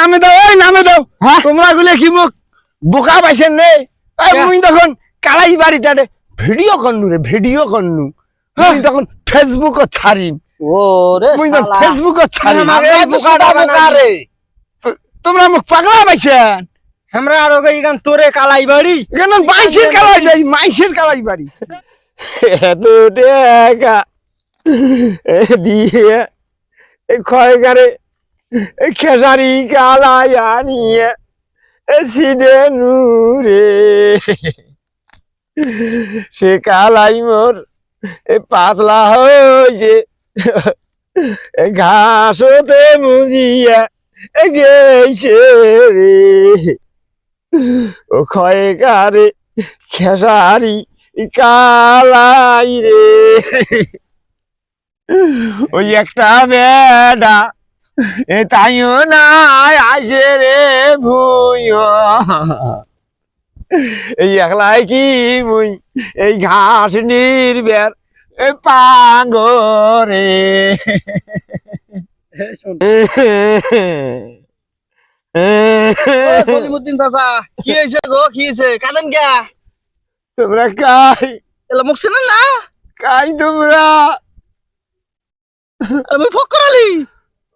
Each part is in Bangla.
নামে দাও এই নামে দাও। হ্যাঁ? তোমরা গুলে কি মুখ বোকা পাইছেন রে মুই তখন কালাই বাড়িটারে ভিডিও করনু রে ভিডিও করনু তখন ফেসবুক ছাড়িম ফেসবুক তোমরা মুখ পাগলা পাইছেন আমরা আরও গান তোরে কালাই বাড়ি মাইসের কালাই যাই মাইসের কালাই বাড়ি এত টাকা এ দিয়ে। এই ক্ষয়কারে এই খেসারি কালাই আনিয়ে এ সিডে নুরে সে কালাই মোর এ পাতলা হয়েছে ঘাসতে মুজিয়া গেছে রে ও ক্ষয়কারে খেসারি কালাই রে ওই একটা বেডা তাইও নাই আসে রে ভুইও এই একলাই কি মুই? এই ঘাস নির্বের এ পাঙ্গরে সলিমুদ্দিন চাচা কি হয়েছে গো? কি হয়েছে কাঁদেন কে? তোমরা কাই? এলা মুখ চেনেন না? কাই তোমরা? আমি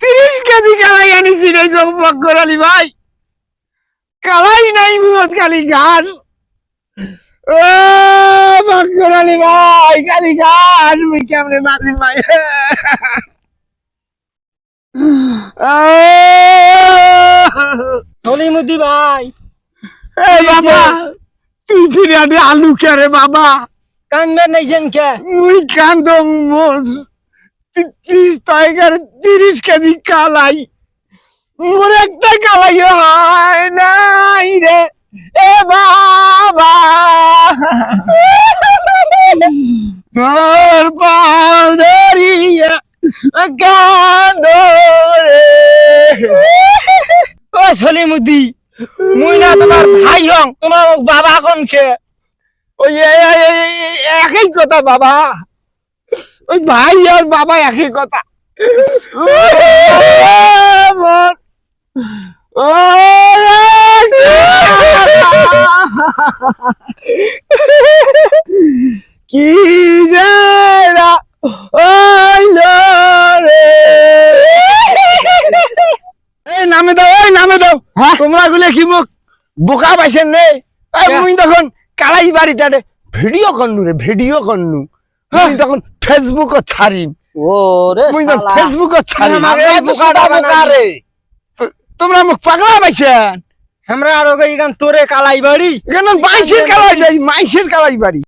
তিরিশ কেজি কালাই আনিছি রে চম্পকর আলী ভাই। কালাই নাই মুহত খালি গান। ও বকর আলী ভাই খালি গান মুই কেমনে মারি ভাই? সলিমুদ্দি ভাই। এই বাবা তুই ফিরে আলু কে রে বাবা? কানবেন নাইছেন কে? মুই কান্দ মোজ তিরিশ টাইগার তিরিশ কেজি কালাই। মোর একটা কালাই হয় নাই রে। এ বাবা। তোর পাও ধরিয়া কান্দ রে। ও সলিমুদ্দি, মুই না তোমার ভাই হং তোমার বাবা কোন কে ওই একই কথা বাবা। ওই ভাই আর বাবা একই কথা। কি যারা এই নামে দাও এই নামে দাও। হ্যাঁ? তোমরা গুলে কি মুখ বোকা পাইছেন রে? মুই তখন কালাই বাড়িটারে ভিডিও করনু রে ভিডিও মুই তখন ফেসবুক ছাড়িম। ওরে মুই তখন ফেসবুক ছাড়িম। আমাকে এই বোকাটা বোকা রে। তোমরা মুখ পাগলা পাইছেন আমরা আরও গান তোরে কালাই বাড়ি। কেন মাইসের কালাই যাই মাইসের কালাই বাড়ি।